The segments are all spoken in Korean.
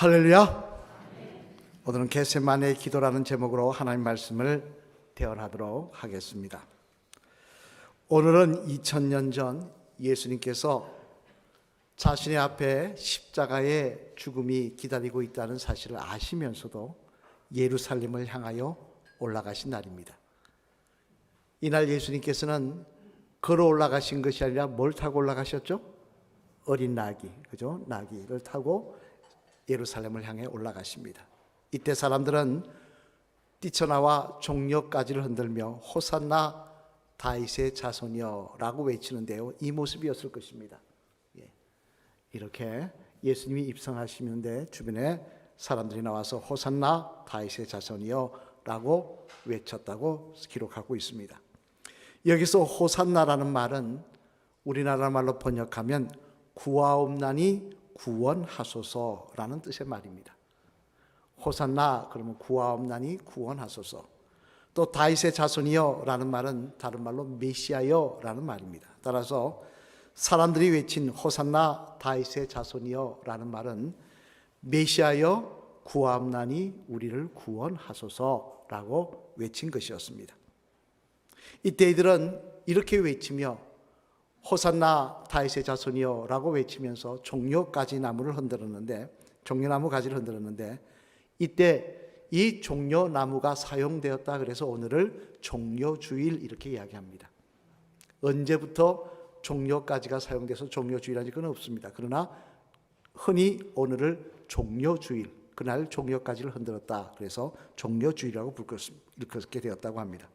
할렐루야. 오늘은 겟세만의 기도라는 제목으로 하나님 말씀을 대언하도록 하겠습니다. 오늘은 2000년 전 예수님께서 자신의 앞에 십자가의 죽음이 기다리고 있다는 사실을 아시면서도 예루살렘을 향하여 올라가신 날입니다. 이날 예수님께서는 걸어 올라가신 것이 아니라 뭘 타고 올라가셨죠? 어린 나귀, 그죠? 나귀를 타고 예루살렘을 향해 올라가십니다. 이때 사람들은 뛰쳐나와 종려까지를 흔들며 호산나 다윗의 자손이여라고 외치는데요. 이 모습이었을 것입니다. 예. 이렇게 예수님이 입성하시는데 주변에 사람들이 나와서 호산나 다윗의 자손이여라고 외쳤다고 기록하고 있습니다. 여기서 호산나라는 말은 우리나라 말로 번역하면 구하옵나니 구원하소서라는 뜻의 말입니다. 호산나 그러면 구하옵나니 구원하소서. 또 다윗의 자손이여라는 말은 다른 말로 메시아여라는 말입니다. 따라서 사람들이 외친 호산나 다윗의 자손이여라는 말은 메시아여 구하옵나니 우리를 구원하소서라고 외친 것이었습니다. 이때 이들은 이렇게 외치며 호산나 다윗의 자손이여라고 외치면서 종려까지 나무를 흔들었는데 종려나무 가지를 흔들었는데 이때 이 종려나무가 사용되었다 그래서 오늘을 종려주일 이렇게 이야기합니다. 언제부터 종려까지가 사용돼서 종려주일하는 건 없습니다. 그러나 흔히 오늘을 종려주일 그날 종려까지를 흔들었다 그래서 종려주일이라고 일컫게 되었다고 합니다.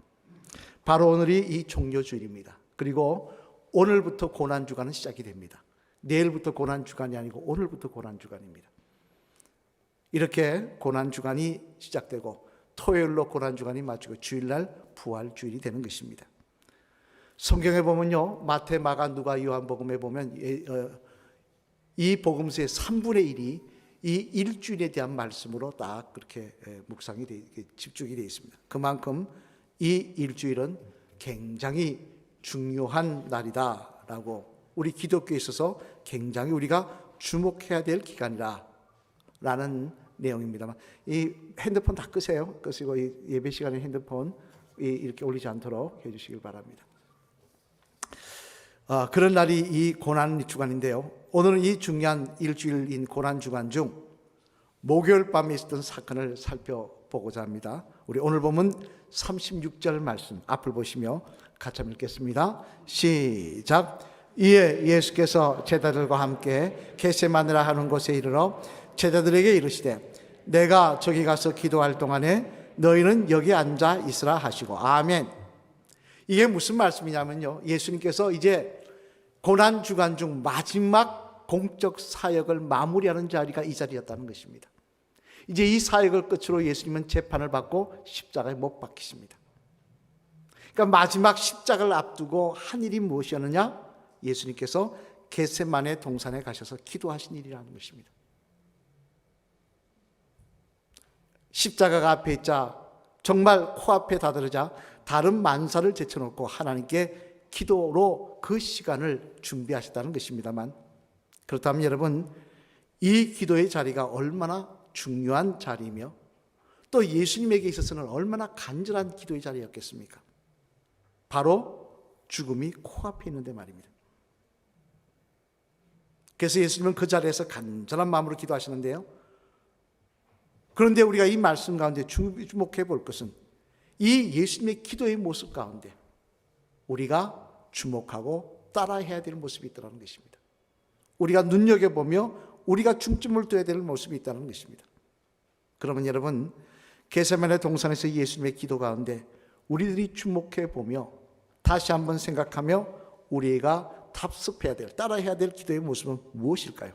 바로 오늘이 이 종려주일입니다. 그리고 오늘부터 고난 주간은 시작이 됩니다. 내일부터 고난 주간이 아니고 오늘부터 고난 주간입니다. 이렇게 고난 주간이 시작되고 토요일로 고난 주간이 마치고 주일날 부활 주일이 되는 것입니다. 성경에 보면요 마태, 마가, 누가, 요한복음에 보면 어, 이 복음서의 3분의 1이 이 일주일에 대한 말씀으로 딱 그렇게 묵상이 돼, 집중이 되어 있습니다. 그만큼 이 일주일은 굉장히 중요한 날이다라고 우리 기독교에 있어서 굉장히 우리가 주목해야 될 기간이라라는 내용입니다만 이 핸드폰 다 끄세요. 끄시고 이 예배 시간에 핸드폰 이렇게 올리지 않도록 해주시길 바랍니다. 아, 그런 날이 이 고난 주간인데요. 오늘은 이 중요한 일주일인 고난 주간 중 목요일 밤에 있었던 사건을 살펴보고자 합니다. 우리 오늘 보면 36절 말씀 앞을 보시며 같이 읽겠습니다. 시작. 이에 예수께서 제자들과 함께 게세마네라 하는 곳에 이르러 제자들에게 이르시되 내가 저기 가서 기도할 동안에 너희는 여기 앉아 있으라 하시고 아멘. 이게 무슨 말씀이냐면요. 예수님께서 이제 고난 주간 중 마지막 공적 사역을 마무리하는 자리가 이 자리였다는 것입니다. 이제 이 사역을 끝으로 예수님은 재판을 받고 십자가에 못 박히십니다. 그러니까 마지막 십자가를 앞두고 한 일이 무엇이었느냐? 예수님께서 겟세만의 동산에 가셔서 기도하신 일이라는 것입니다. 십자가가 앞에 있자 정말 코앞에 다다르자 다른 만사를 제쳐놓고 하나님께 기도로 그 시간을 준비하셨다는 것입니다만 그렇다면 여러분 이 기도의 자리가 얼마나 중요한 자리이며 또 예수님에게 있어서는 얼마나 간절한 기도의 자리였겠습니까? 바로 죽음이 코앞에 있는데 말입니다. 그래서 예수님은 그 자리에서 간절한 마음으로 기도하시는데요. 그런데 우리가 이 말씀 가운데 주목해 볼 것은 이 예수님의 기도의 모습 가운데 우리가 주목하고 따라해야 될 모습이 있다는 것입니다. 우리가 눈여겨보며 우리가 중점을 둬야 될 모습이 있다는 것입니다. 그러면 여러분, 게세만의 동산에서 예수님의 기도 가운데 우리들이 주목해 보며 다시 한번 생각하며 우리가 답습해야 될, 따라해야 될 기도의 모습은 무엇일까요?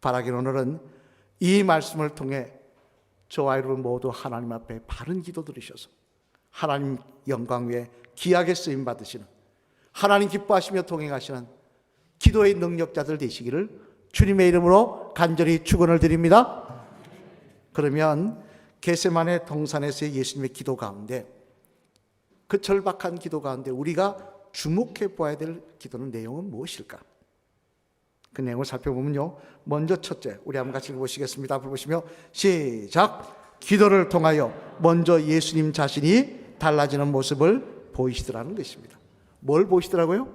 바라기는 오늘은 이 말씀을 통해 저와 여러분 모두 하나님 앞에 바른 기도 들으셔서 하나님 영광 위에 귀하게 쓰임 받으시는 하나님 기뻐하시며 동행하시는 기도의 능력자들 되시기를 주님의 이름으로 간절히 축원을 드립니다. 그러면 게세만의 동산에서의 예수님의 기도 가운데 그 절박한 기도 가운데 우리가 주목해 보아야 될 기도는 내용은 무엇일까? 그 내용을 살펴보면요. 먼저 첫째, 우리 한번 같이 보시겠습니다. 앞을 보시며 시작. 기도를 통하여 먼저 예수님 자신이 달라지는 모습을 보이시더라는 것입니다. 뭘 보이시더라고요?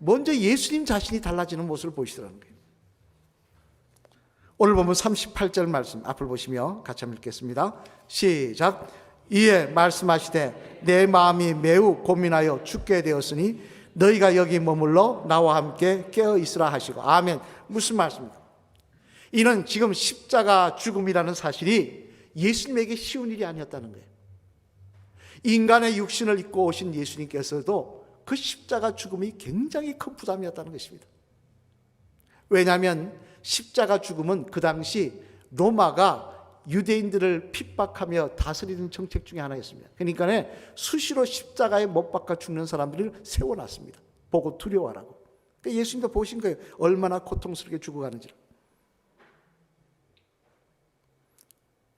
먼저 예수님 자신이 달라지는 모습을 보이시더라는 거예요. 오늘 보면 38절 말씀 앞을 보시며 같이 한번 읽겠습니다. 시작. 이에 말씀하시되 내 마음이 매우 고민하여 죽게 되었으니 너희가 여기 머물러 나와 함께 깨어 있으라 하시고 아멘. 무슨 말씀입니까? 이는 지금 십자가 죽음이라는 사실이 예수님에게 쉬운 일이 아니었다는 거예요. 인간의 육신을 입고 오신 예수님께서도 그 십자가 죽음이 굉장히 큰 부담이었다는 것입니다. 왜냐하면 십자가 죽음은 그 당시 로마가 유대인들을 핍박하며 다스리는 정책 중에 하나였습니다. 그러니까 수시로 십자가에 못 박아 죽는 사람들을 세워놨습니다. 보고 두려워하라고. 그러니까 예수님도 보신 거예요. 얼마나 고통스럽게 죽어가는지를.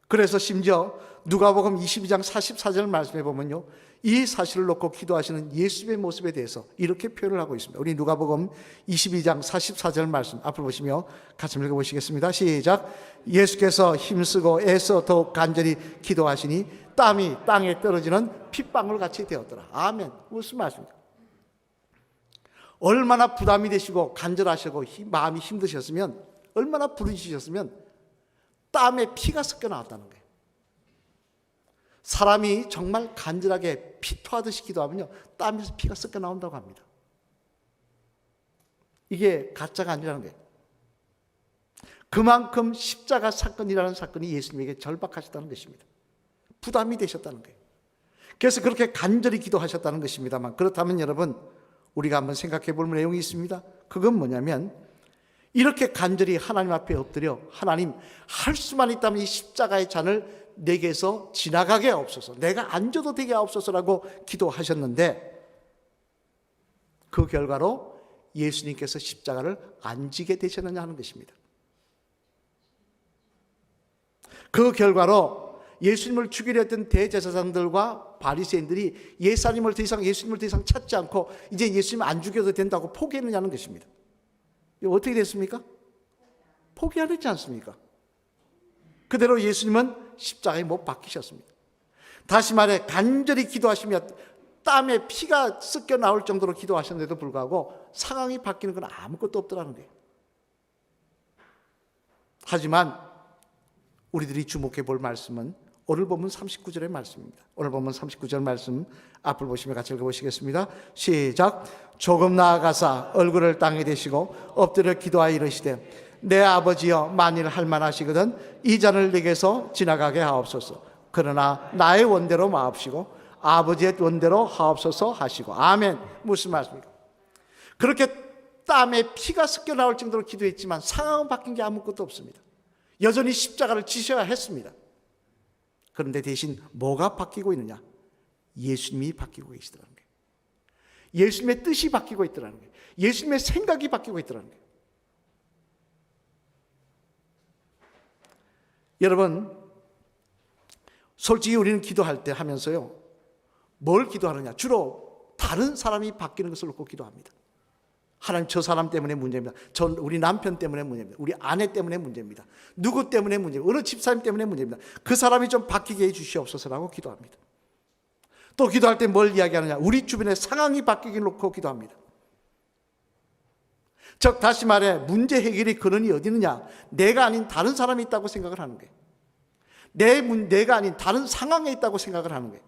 그래서 심지어 누가복음 22장 44절 말씀해 보면요. 이 사실을 놓고 기도하시는 예수의 모습에 대해서 이렇게 표현을 하고 있습니다. 우리 누가복음 22장 44절 말씀 앞을 보시며 같이 읽어 보시겠습니다. 시작. 예수께서 힘쓰고 애써 더욱 간절히 기도하시니 땀이 땅에 떨어지는 핏방울 같이 되었더라. 아멘. 무슨 말씀입니까? 얼마나 부담이 되시고 간절하시고 힘- 마음이 힘드셨으면 얼마나 부르짖으셨으면 땀에 피가 섞여 나왔다는 거예요. 사람이 정말 간절하게 피 토하듯이 기도하면요. 땀에서 피가 섞여 나온다고 합니다. 이게 가짜가 아니라는 거예요. 그만큼 십자가 사건이라는 사건이 예수님에게 절박하셨다는 것입니다. 부담이 되셨다는 거예요. 그래서 그렇게 간절히 기도하셨다는 것입니다만 그렇다면 여러분 우리가 한번 생각해 볼 내용이 있습니다. 그건 뭐냐면 이렇게 간절히 하나님 앞에 엎드려 하나님 할 수만 있다면 이 십자가의 잔을 내게서 지나가게 하옵소서. 내가 앉아도 되게 하옵소서라고 기도하셨는데 그 결과로 예수님께서 십자가를 안 지게 되셨느냐 하는 것입니다. 그 결과로 예수님을 죽이려 했던 대제사장들과 바리새인들이 예수님을 더 이상 예수님을 더 이상 찾지 않고 이제 예수님 안 죽여도 된다고 포기했느냐는 것입니다. 어떻게 됐습니까? 포기 안 했지 않습니까? 그대로 예수님은 십자가에 못 박히셨습니다. 다시 말해 간절히 기도하시며 땀에 피가 섞여 나올 정도로 기도하셨는데도 불구하고 상황이 바뀌는 건 아무것도 없더라는 거예요. 하지만 우리들이 주목해 볼 말씀은 오늘 보면 39절의 말씀입니다. 오늘 보면 39절 말씀 앞을 보시며 같이 읽어보시겠습니다. 시작. 조금 나아가사 얼굴을 땅에 대시고 엎드려 기도하여 이르시되 내 아버지여 만일 할만하시거든 이 잔을 내게서 지나가게 하옵소서. 그러나 나의 원대로 마옵시고 아버지의 원대로 하옵소서 하시고 아멘. 무슨 말씀입니까? 그렇게 땀에 피가 섞여 나올 정도로 기도했지만 상황은 바뀐 게 아무것도 없습니다. 여전히 십자가를 지셔야 했습니다. 그런데 대신 뭐가 바뀌고 있느냐? 예수님이 바뀌고 계시더라는 거예요. 예수님의 뜻이 바뀌고 있더라는 거예요. 예수님의 생각이 바뀌고 있더라는 거예요. 여러분, 솔직히 우리는 기도할 때 하면서요, 뭘 기도하느냐? 주로 다른 사람이 바뀌는 것을 놓고 기도합니다. 하나님 저 사람 때문에 문제입니다. 전 우리 남편 때문에 문제입니다. 우리 아내 때문에 문제입니다. 누구 때문에 문제입니다. 어느 집사님 때문에 문제입니다. 그 사람이 좀 바뀌게 해 주시옵소서라고 기도합니다. 또 기도할 때 뭘 이야기하느냐? 우리 주변의 상황이 바뀌게 놓고 기도합니다. 즉 다시 말해 문제 해결의 근원이 어디 있느냐? 내가 아닌 다른 사람이 있다고 생각을 하는 거예요. 내 문, 내가 아닌 다른 상황에 있다고 생각을 하는 거예요.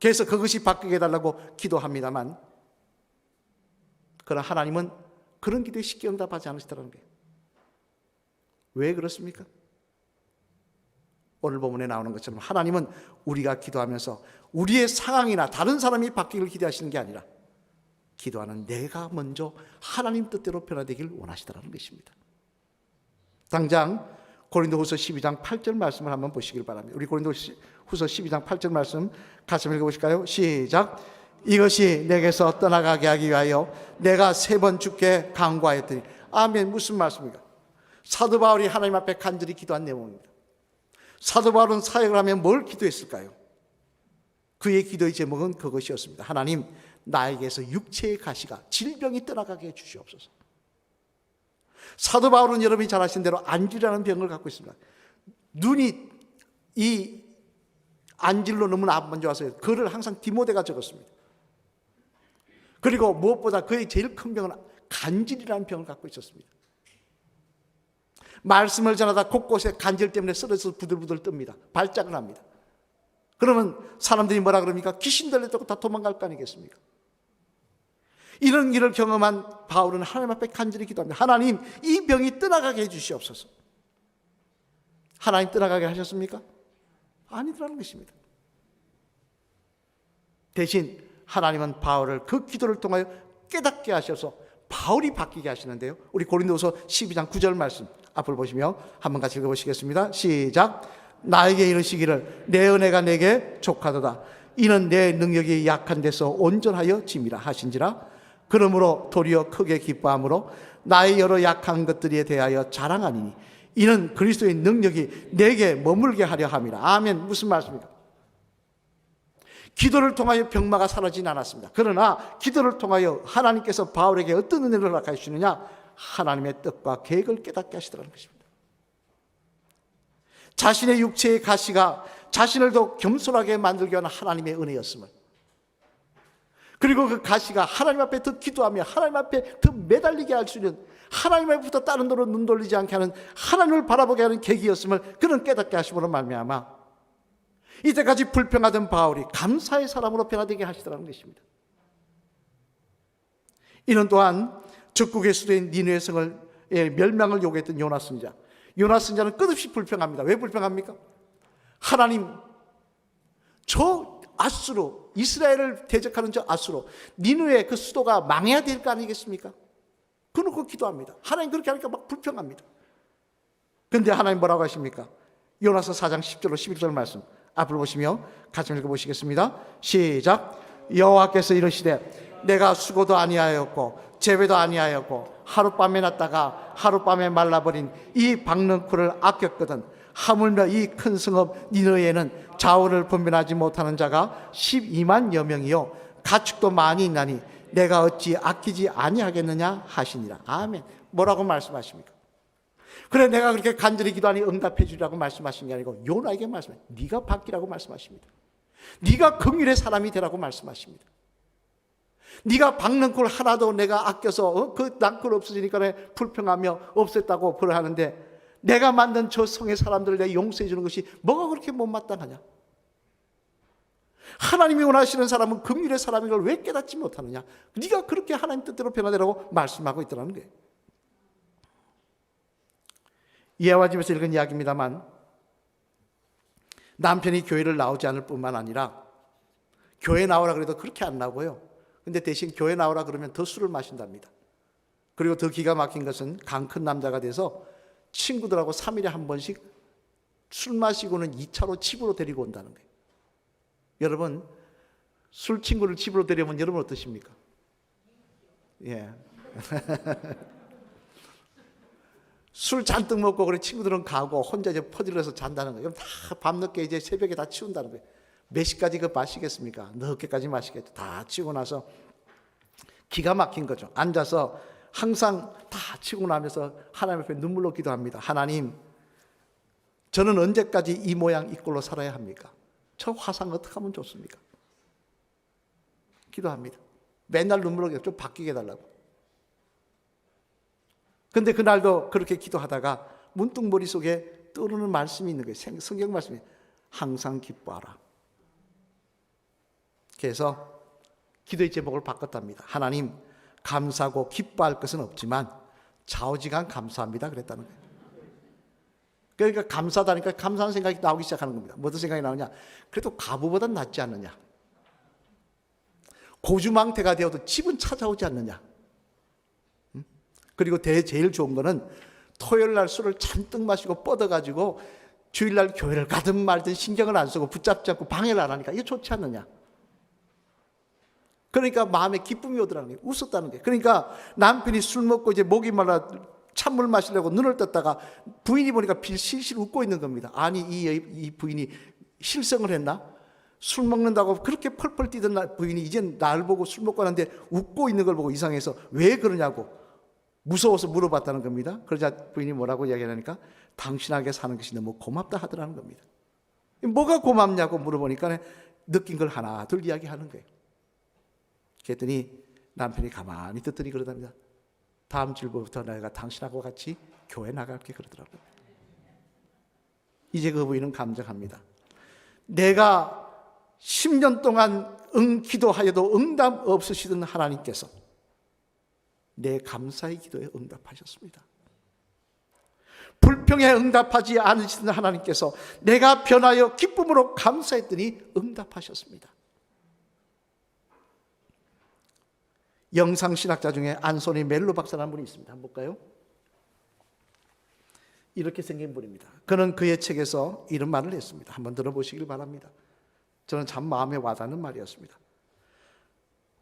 그래서 그것이 바뀌게 해달라고 기도합니다만 그러나 하나님은 그런 기도에 쉽게 응답하지 않으시더라는 거예요. 왜 그렇습니까? 오늘 본문에 나오는 것처럼 하나님은 우리가 기도하면서 우리의 상황이나 다른 사람이 바뀌기를 기대하시는 게 아니라 기도하는 내가 먼저 하나님 뜻대로 변화되길 원하시더라는 것입니다. 당장 고린도후서 12장 8절 말씀을 한번 보시길 바랍니다. 우리 고린도후서 12장 8절 말씀 같이 읽어 보실까요? 시작. 이것이 내게서 떠나가게 하기 위하여 내가 세 번 죽게 강구하였더니 아멘 무슨 말씀입니까? 사도 바울이 하나님 앞에 간절히 기도한 내용입니다. 사도 바울은 사역을 하면 뭘 기도했을까요? 그의 기도의 제목은 그것이었습니다. 하나님, 나에게서 육체의 가시가 질병이 떠나가게 해 주시옵소서. 사도 바울은 여러분이 잘 아시는 대로 안질이라는 병을 갖고 있습니다. 눈이 이 안질로 너무 먼저 와서 그를 항상 디모데가 적었습니다. 그리고 무엇보다 그의 제일 큰 병은 간질이라는 병을 갖고 있었습니다. 말씀을 전하다 곳곳에 간질 때문에 쓰러져서 부들부들 뜹니다. 발작을 합니다. 그러면 사람들이 뭐라 그럽니까? 귀신 들렸다고 다 도망갈 거 아니겠습니까? 이런 일을 경험한 바울은 하나님 앞에 간절히 기도합니다. 하나님, 이 병이 떠나가게 해주시옵소서. 하나님 떠나가게 하셨습니까? 아니더라는 것입니다. 대신 하나님은 바울을 그 기도를 통하여 깨닫게 하셔서 바울이 바뀌게 하시는데요. 우리 고린도서 12장 9절 말씀 앞을 보시며 한번 같이 읽어보시겠습니다. 시작. 나에게 이르시기를 내 은혜가 내게 족하도다. 이는 내 능력이 약한 데서 온전하여 짐이라 하신지라. 그러므로 도리어 크게 기뻐함으로 나의 여러 약한 것들에 대하여 자랑하니니 이는 그리스도의 능력이 내게 머물게 하려 함이라. 아멘. 무슨 말씀입니까? 기도를 통하여 병마가 사라지진 않았습니다. 그러나 기도를 통하여 하나님께서 바울에게 어떤 은혜를 허락해 주시느냐? 하나님의 뜻과 계획을 깨닫게 하시더라는 것입니다. 자신의 육체의 가시가 자신을 더 겸손하게 만들게 하는 하나님의 은혜였음을 그리고 그 가시가 하나님 앞에 더 기도하며 하나님 앞에 더 매달리게 할 수 있는 하나님 앞부터 다른 데로 눈 돌리지 않게 하는 하나님을 바라보게 하는 계기였음을 그는 깨닫게 하심으로 말미암아 이때까지 불평하던 바울이 감사의 사람으로 변화되게 하시더라는 것입니다. 이는 또한 적국의 수도인 니누의 성을 예, 멸망을 요구했던 요나 선자. 요나 선자는 끝없이 불평합니다. 왜 불평합니까? 하나님 저 아수로 이스라엘을 대적하는 저 아수로 니누의 그 수도가 망해야 될 거 아니겠습니까? 그놓고 기도합니다. 하나님 그렇게 하니까 막 불평합니다. 근데 하나님 뭐라고 하십니까? 요나서 4장 10절로 11절 말씀 앞을 보시며 같이 읽어보시겠습니다. 시작. 여호와께서 이르시되 내가 수고도 아니하였고 재배도 아니하였고 하룻밤에 났다가 하룻밤에 말라버린 이 박능쿨을 아꼈거든 하물며 이 큰 성읍 니너에는 자원을 분별하지 못하는 자가 12만여 명이요 가축도 많이 있나니 내가 어찌 아끼지 아니하겠느냐 하시니라 아멘 뭐라고 말씀하십니까? 그래 내가 그렇게 간절히 기도하니 응답해 주리라고 말씀하신 게 아니고 요나에게 말씀해 네가 바뀌라고 말씀하십니다 네가 긍휼의 사람이 되라고 말씀하십니다 네가 박는 꼴 하나도 내가 아껴서 어? 그 낭굴 없어지니까 불평하며 없앴다고 벌하는데 내가 만든 저 성의 사람들을 내 용서해 주는 것이 뭐가 그렇게 못마땅하냐? 하나님이 원하시는 사람은 긍휼의 사람인 걸 왜 깨닫지 못하느냐? 네가 그렇게 하나님 뜻대로 변화되라고 말씀하고 있더라는 거예요. 이해와 집에서 읽은 이야기입니다만 남편이 교회를 나오지 않을 뿐만 아니라 교회 나오라 그래도 그렇게 안 나오고요. 근데 대신 교회 나오라 그러면 더 술을 마신답니다. 그리고 더 기가 막힌 것은 강 큰 남자가 돼서 친구들하고 3일에 한 번씩 술 마시고는 2차로 집으로 데리고 온다는 거예요. 여러분, 술 친구를 집으로 데려오면 여러분 어떠십니까? 예. 술 잔뜩 먹고 그래 친구들은 가고 혼자 이제 퍼질러서 잔다는 거예요. 다 밤늦게 이제 새벽에 다 치운다는 거예요. 몇 시까지 그 마시겠습니까? 늦게까지 마시겠죠. 다 치고 나서 기가 막힌 거죠. 앉아서 항상 다 치고 나면서 하나님 앞에 눈물로 기도합니다. 하나님, 저는 언제까지 이 모양 이 꼴로 살아야 합니까? 저 화상 어떻게 하면 좋습니까? 기도합니다. 맨날 눈물로 좀 바뀌게 해달라고. 근데 그날도 그렇게 기도하다가 문득 머릿속에 떠오르는 말씀이 있는 거예요. 성경 말씀이 항상 기뻐하라. 그래서 기도의 제목을 바꿨답니다. 하나님, 감사하고 기뻐할 것은 없지만 좌우지간 감사합니다. 그랬다는 거예요. 그러니까 감사다니까 감사한 생각이 나오기 시작하는 겁니다. 무슨 생각이 나오냐? 그래도 가부보다 낫지 않느냐? 고주망태가 되어도 집은 찾아오지 않느냐? 그리고 대 제일 좋은 거는 토요일 날 술을 잔뜩 마시고 뻗어가지고 주일날 교회를 가든 말든 신경을 안 쓰고 붙잡지 않고 방해를 안 하니까 이게 좋지 않느냐? 그러니까 마음에 기쁨이 오더라는 거예요. 웃었다는 거예요. 그러니까 남편이 술 먹고 이제 목이 말라 찬물 마시려고 눈을 떴다가 부인이 보니까 실실 웃고 있는 겁니다. 아니 이, 이 부인이 실성을 했나? 술 먹는다고 그렇게 펄펄 뛰던 나- 부인이 이젠 나를 보고 술 먹고 하는데 웃고 있는 걸 보고 이상해서 왜 그러냐고 무서워서 물어봤다는 겁니다. 그러자 부인이 뭐라고 이야기하니까 당신에게 사는 것이 너무 고맙다 하더라는 겁니다. 뭐가 고맙냐고 물어보니까 느낀 걸 하나 둘 이야기하는 거예요. 그랬더니 남편이 가만히 듣더니 그러답니다. 다음 주부터 내가 당신하고 같이 교회 나갈게 그러더라고요. 이제 그 부인은 감정합니다. 내가 10년 동안 응 기도하여도 응답 없으시던 하나님께서 내 감사의 기도에 응답하셨습니다. 불평에 응답하지 않으시던 하나님께서 내가 변하여 기쁨으로 감사했더니 응답하셨습니다. 영상신학자 중에 안소니 멜로 박사라는 분이 있습니다. 한번 볼까요? 이렇게 생긴 분입니다. 그는 그의 책에서 이런 말을 했습니다. 한번 들어보시길 바랍니다. 저는 참 마음에 와닿는 말이었습니다.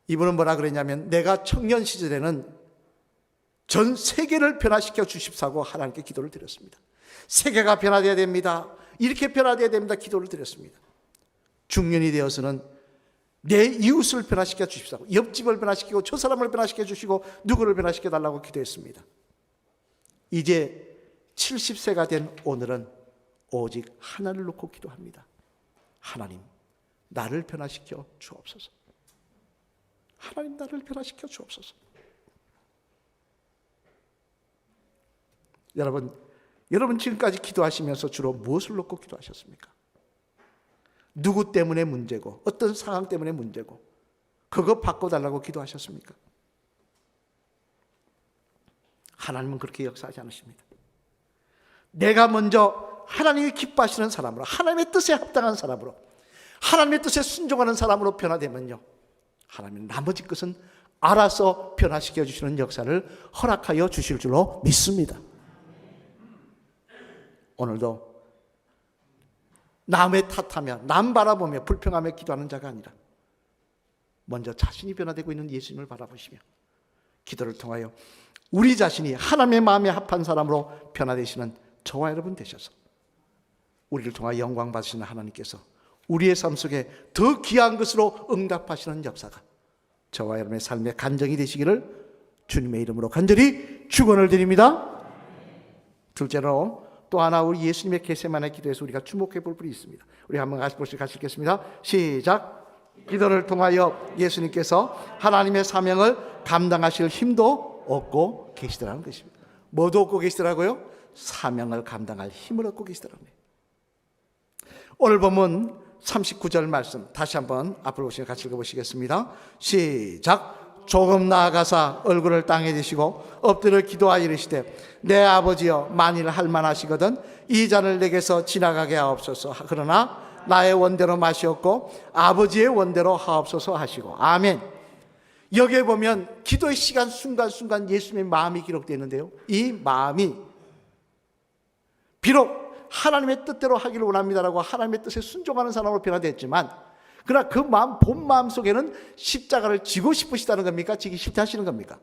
이분은 뭐라 그랬냐면 내가 청년 시절에는 전 세계를 변화시켜 주십사고 하나님께 기도를 드렸습니다. 세계가 변화되어야 됩니다. 이렇게 변화되어야 됩니다. 기도를 드렸습니다. 중년이 되어서는 내 이웃을 변화시켜 주십사고 옆집을 변화시키고 저 사람을 변화시켜 주시고 누구를 변화시켜 달라고 기도했습니다. 이제 70세가 된 오늘은 오직 하나를 놓고 기도합니다. 하나님, 나를 변화시켜 주옵소서. 하나님, 나를 변화시켜 주옵소서. 여러분, 여러분 지금까지 기도하시면서 주로 무엇을 놓고 기도하셨습니까? 누구 때문에 문제고, 어떤 상황 때문에 문제고, 그거 바꿔달라고 기도하셨습니까? 하나님은 그렇게 역사하지 않으십니다. 내가 먼저 하나님이 기뻐하시는 사람으로, 하나님의 뜻에 합당한 사람으로, 하나님의 뜻에 순종하는 사람으로 변화되면요. 하나님은 나머지 것은 알아서 변화시켜 주시는 역사를 허락하여 주실 줄로 믿습니다. 오늘도 남의 탓하며 남 바라보며 불평하며 기도하는 자가 아니라 먼저 자신이 변화되고 있는 예수님을 바라보시며 기도를 통하여 우리 자신이 하나님의 마음에 합한 사람으로 변화되시는 저와 여러분 되셔서 우리를 통하여 영광 받으시는 하나님께서 우리의 삶 속에 더 귀한 것으로 응답하시는 역사가 저와 여러분의 삶의 간정이 되시기를 주님의 이름으로 간절히 축원을 드립니다. 둘째로 또 하나 우리 예수님의 계세만의 기도에서 우리가 주목해 볼 분이 있습니다. 우리 한번 같이 볼수 가시겠습니다. 시작. 기도를 통하여 예수님께서 하나님의 사명을 감당하실 힘도 얻고 계시더라는 것입니다. 뭐도 얻고 계시더라고요? 사명을 감당할 힘을 얻고 계시더라고요. 오늘 보면 39절 말씀 다시 한번 앞으로 오시면 같이 읽어보시겠습니다. 시작. 조금 나아가사 얼굴을 땅에 대시고 엎드려 기도하여 이르시되 내 아버지여 만일 할만하시거든 이 잔을 내게서 지나가게 하옵소서. 그러나 나의 원대로 마시옵고 아버지의 원대로 하옵소서 하시고. 아멘. 여기에 보면 기도의 시간 순간순간 예수님의 마음이 기록되어 있는데요. 이 마음이 비록 하나님의 뜻대로 하기를 원합니다라고 하나님의 뜻에 순종하는 사람으로 변화됐지만 그러나 그 마음 본 마음 속에는 십자가를 지고 싶으시다는 겁니까? 지기 싫다 하시는 겁니까?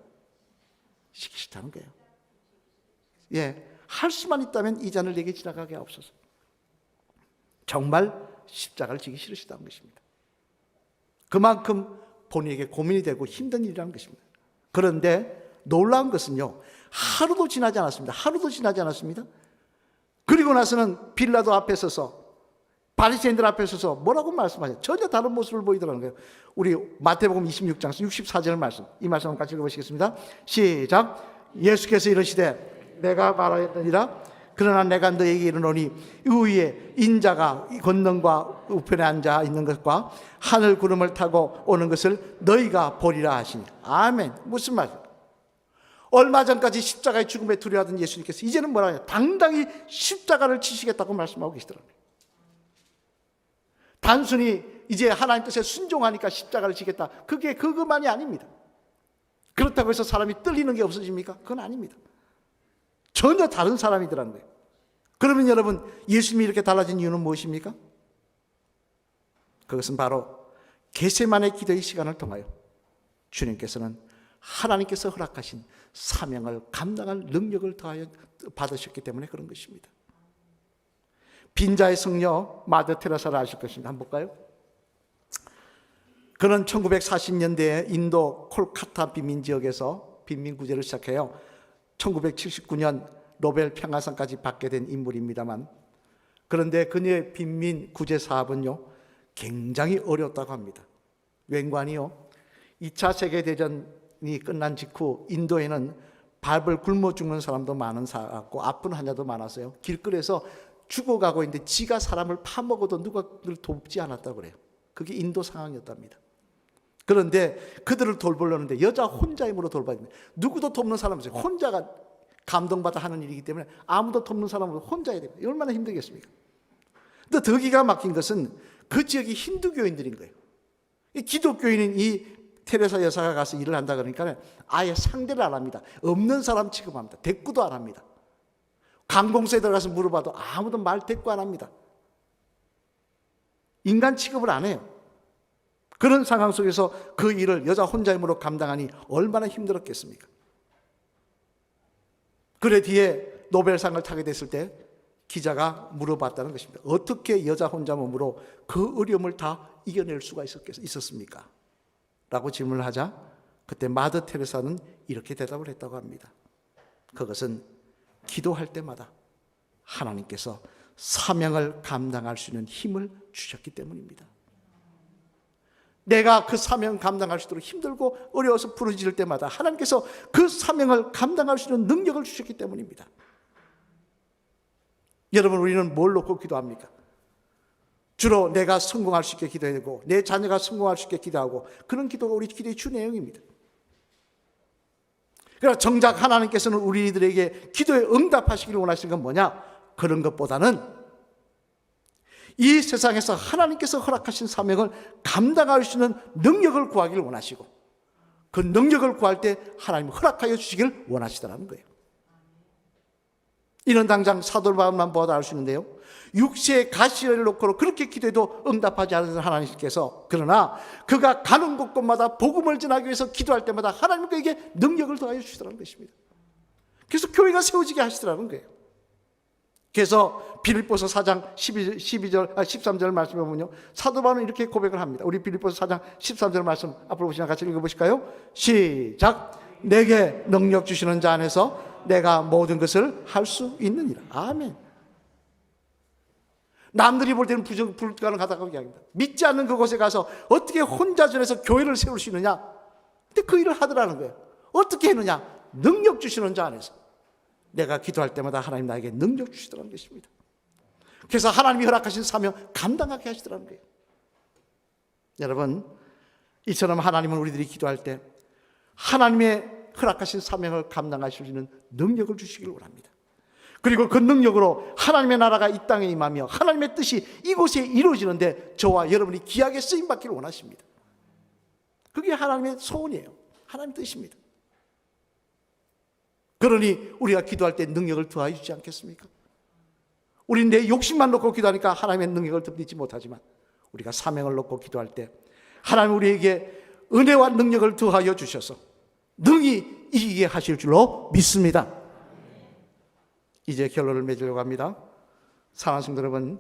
지기 싫다는 거예요. 예, 할 수만 있다면 이 잔을 내게 지나가게 하옵소서. 정말 십자가를 지기 싫으시다는 것입니다. 그만큼 본인에게 고민이 되고 힘든 일이라는 것입니다. 그런데 놀라운 것은요, 하루도 지나지 않았습니다. 하루도 지나지 않았습니다. 그리고 나서는 빌라도 앞에 서서 바리새인들 앞에 서서 뭐라고 말씀하세요? 전혀 다른 모습을 보이더라는 거예요. 우리 마태복음 26장 64절 말씀. 이 말씀을 같이 읽어보시겠습니다. 시작. 예수께서 이르시되 내가 말하였느니라 그러나 내가 너에게 이르노니 이 위에 인자가 이 권능과 우편에 앉아 있는 것과 하늘 구름을 타고 오는 것을 너희가 보리라 하시니 아멘. 무슨 말이에요? 얼마 전까지 십자가의 죽음에 두려워하던 예수님께서 이제는 뭐라 해요? 당당히 십자가를 지시겠다고 말씀하고 계시더라고요. 단순히 이제 하나님 뜻에 순종하니까 십자가를 지겠다. 그게 그것만이 아닙니다. 그렇다고 해서 사람이 떨리는 게 없어집니까? 그건 아닙니다. 전혀 다른 사람이더라는 거예요. 그러면 여러분, 예수님이 이렇게 달라진 이유는 무엇입니까? 그것은 바로 게세만의 기도의 시간을 통하여 주님께서는 하나님께서 허락하신 사명을 감당할 능력을 더하여 받으셨기 때문에 그런 것입니다. 빈자의 성녀 마더 테레사를 아실 것입니다. 한번 볼까요? 그는 1940년대에 인도 콜카타 빈민 지역에서 빈민 구제를 시작해요. 1979년 노벨 평화상까지 받게 된 인물입니다만 그런데 그녀의 빈민 구제 사업은요 굉장히 어렵다고 합니다. 웬관이요 2차 세계 대전이 끝난 직후 인도에는 밥을 굶어 죽는 사람도 많은 사고 아픈 환자도 많았어요. 길거리에서 죽어가고 있는데 지가 사람을 파먹어도 누가 그를 돕지 않았다고 그래요. 그게 인도 상황이었답니다. 그런데 그들을 돌보려는데 여자 혼자 힘으로 돌봐야 됩니다. 누구도 돕는 사람이 없어요. 혼자가 감동받아 하는 일이기 때문에 아무도 돕는 사람은 혼자 해야 됩니다. 얼마나 힘들겠습니까? 근데 더 기가 막힌 것은 그 지역이 힌두교인들인 거예요. 이 기독교인인 이 테레사 여사가 가서 일을 한다 그러니까 아예 상대를 안 합니다. 없는 사람 취급합니다. 대꾸도 안 합니다. 관공서에 들어가서 물어봐도 아무도 말 대꾸 안 합니다. 인간 취급을 안 해요. 그런 상황 속에서 그 일을 여자 혼자 힘으로 감당하니 얼마나 힘들었겠습니까? 그래 뒤에 노벨상을 타게 됐을 때 기자가 물어봤다는 것입니다. 어떻게 여자 혼자 몸으로 그 어려움을 다 이겨낼 수가 있었겠, 있었습니까? 라고 질문을 하자 그때 마더 테레사는 이렇게 대답을 했다고 합니다. 그것은 기도할 때마다 하나님께서 사명을 감당할 수 있는 힘을 주셨기 때문입니다. 내가 그 사명 감당할 수 있도록 힘들고 어려워서 부르짖을 때마다 하나님께서 그 사명을 감당할 수 있는 능력을 주셨기 때문입니다. 여러분 우리는 뭘 놓고 기도합니까? 주로 내가 성공할 수 있게 기도하고 내 자녀가 성공할 수 있게 기도하고 그런 기도가 우리 기도의 주 내용입니다. 그러나 정작 하나님께서는 우리들에게 기도에 응답하시기를 원하시는 건 뭐냐? 그런 것보다는 이 세상에서 하나님께서 허락하신 사명을 감당할 수 있는 능력을 구하기를 원하시고 그 능력을 구할 때 하나님 허락하여 주시기를 원하시더라는 거예요. 이는 당장 사도 바울만 보아도 알 수 있는데요. 육체의 가시를 놓고 그렇게 기도해도 응답하지 않으신 하나님께서 그러나 그가 가는 곳곳마다 복음을 전하기 위해서 기도할 때마다 하나님 그에게 능력을 더하여 주시더라는 것입니다. 그래서 교회가 세워지게 하시더라는 거예요. 그래서 빌립보서 4장 12, 12절, 아, 13절 말씀에 보면요. 사도 바울은 이렇게 고백을 합니다. 우리 빌립보서 4장 13절 말씀 앞으로 보시면 같이 읽어 보실까요? 시작. 내게 능력 주시는 자 안에서 내가 모든 것을 할 수 있느니라. 아멘. 남들이 볼 때는 부정, 불가능하다고 이야기합니다. 믿지 않는 그곳에 가서 어떻게 혼자 전에서 교회를 세울 수 있느냐? 근데 그 일을 하더라는 거예요. 어떻게 했느냐? 능력 주시는 자 안에서. 내가 기도할 때마다 하나님 나에게 능력 주시더라는 것입니다. 그래서 하나님이 허락하신 사명 감당하게 하시더라는 거예요. 여러분, 이처럼 하나님은 우리들이 기도할 때 하나님의 허락하신 사명을 감당하실 수 있는 능력을 주시기를 원합니다. 그리고 그 능력으로 하나님의 나라가 이 땅에 임하며 하나님의 뜻이 이곳에 이루어지는데 저와 여러분이 귀하게 쓰임 받기를 원하십니다. 그게 하나님의 소원이에요. 하나님 뜻입니다. 그러니 우리가 기도할 때 능력을 더하여 주지 않겠습니까? 우리는 내 욕심만 놓고 기도하니까 하나님의 능력을 덧입지 못하지만 우리가 사명을 놓고 기도할 때 하나님 우리에게 은혜와 능력을 더하여 주셔서 능히 이기게 하실 줄로 믿습니다. 이제 결론을 맺으려고 합니다. 사랑하는 여러분,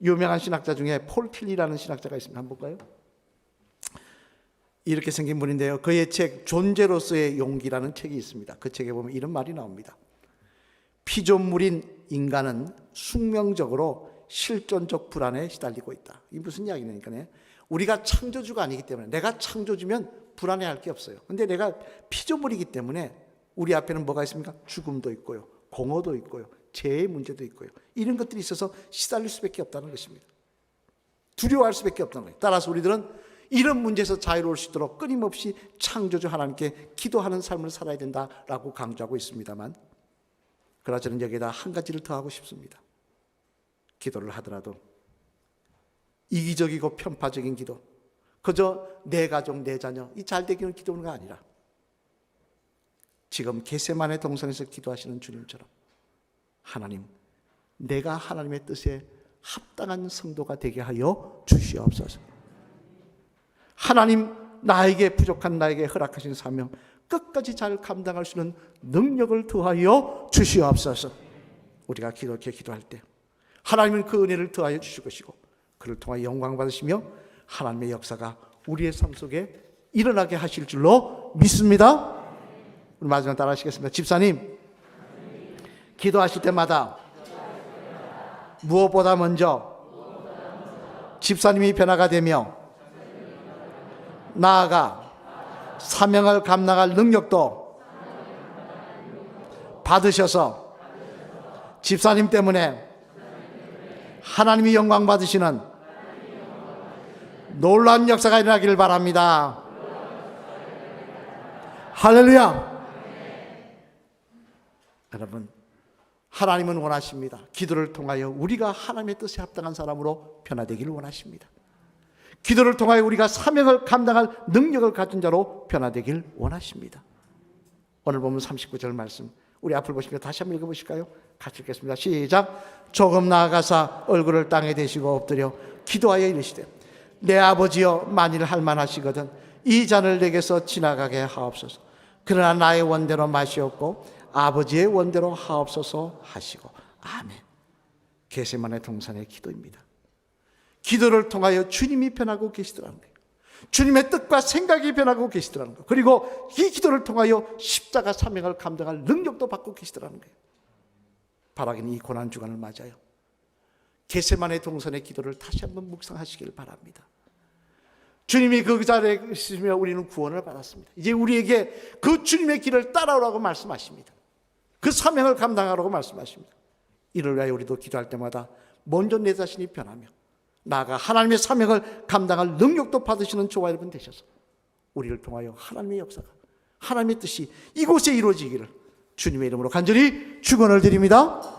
유명한 신학자 중에 폴 틸리라는 신학자가 있습니다. 한번 볼까요? 이렇게 생긴 분인데요. 그의 책 존재로서의 용기라는 책이 있습니다. 그 책에 보면 이런 말이 나옵니다. 피조물인 인간은 숙명적으로 실존적 불안에 시달리고 있다. 이 무슨 이야기냐니까 우리가 창조주가 아니기 때문에 내가 창조주면 불안해할 게 없어요. 근데 내가 피조물이기 때문에 우리 앞에는 뭐가 있습니까? 죽음도 있고요. 공허도 있고요. 재해 문제도 있고요. 이런 것들이 있어서 시달릴 수밖에 없다는 것입니다. 두려워할 수밖에 없다는 거예요. 따라서 우리들은 이런 문제에서 자유로울 수 있도록 끊임없이 창조주 하나님께 기도하는 삶을 살아야 된다라고 강조하고 있습니다만 그러나 저는 여기에다 한 가지를 더 하고 싶습니다. 기도를 하더라도 이기적이고 편파적인 기도 그저 내 가족, 내 자녀 이 잘 되기는 기도가 아니라 지금 게세만의 동산에서 기도하시는 주님처럼 하나님 내가 하나님의 뜻에 합당한 성도가 되게 하여 주시옵소서. 하나님 나에게 부족한 나에게 허락하신 사명 끝까지 잘 감당할 수 있는 능력을 더하여 주시옵소서. 우리가 기도케 기도할 때 하나님은 그 은혜를 더하여 주실 것이고 그를 통하여 영광 받으시며 하나님의 역사가 우리의 삶 속에 일어나게 하실 줄로 믿습니다. 우리 마지막 따라 하시겠습니다. 집사님, 기도하실 때마다 무엇보다 먼저 집사님이 변화가 되며 나아가 사명을 감당할 능력도 받으셔서 집사님 때문에 하나님이 영광 받으시는 놀라운 역사가 일어나기를 바랍니다. 할렐루야! 여러분, 하나님은 원하십니다. 기도를 통하여 우리가 하나님의 뜻에 합당한 사람으로 변화되기를 원하십니다. 기도를 통하여 우리가 사명을 감당할 능력을 가진 자로 변화되길 원하십니다. 오늘 보면 39절 말씀 우리 앞을 보시며 다시 한번 읽어보실까요? 같이 읽겠습니다. 시작. 조금 나아가사 얼굴을 땅에 대시고 엎드려 기도하여 이르시되 내 아버지여 만일 할만하시거든 이 잔을 내게서 지나가게 하옵소서. 그러나 나의 원대로 마시옵고 아버지의 원대로 하옵소서 하시고 아멘. 게세만의 동산의 기도입니다. 기도를 통하여 주님이 변하고 계시더라는 거예요. 주님의 뜻과 생각이 변하고 계시더라는 거예요. 그리고 이 기도를 통하여 십자가 사명을 감당할 능력도 받고 계시더라는 거예요. 바라기는 이 고난 주간을 맞아요. 게세만의 동산의 기도를 다시 한번 묵상하시길 바랍니다. 주님이 그 자리에 있으며 우리는 구원을 받았습니다. 이제 우리에게 그 주님의 길을 따라오라고 말씀하십니다. 그 사명을 감당하라고 말씀하십니다. 이를 위하여 우리도 기도할 때마다 먼저 내 자신이 변하며 나아가 하나님의 사명을 감당할 능력도 받으시는 저와 여러분 되셔서 우리를 통하여 하나님의 역사가 하나님의 뜻이 이곳에 이루어지기를 주님의 이름으로 간절히 축원을 드립니다.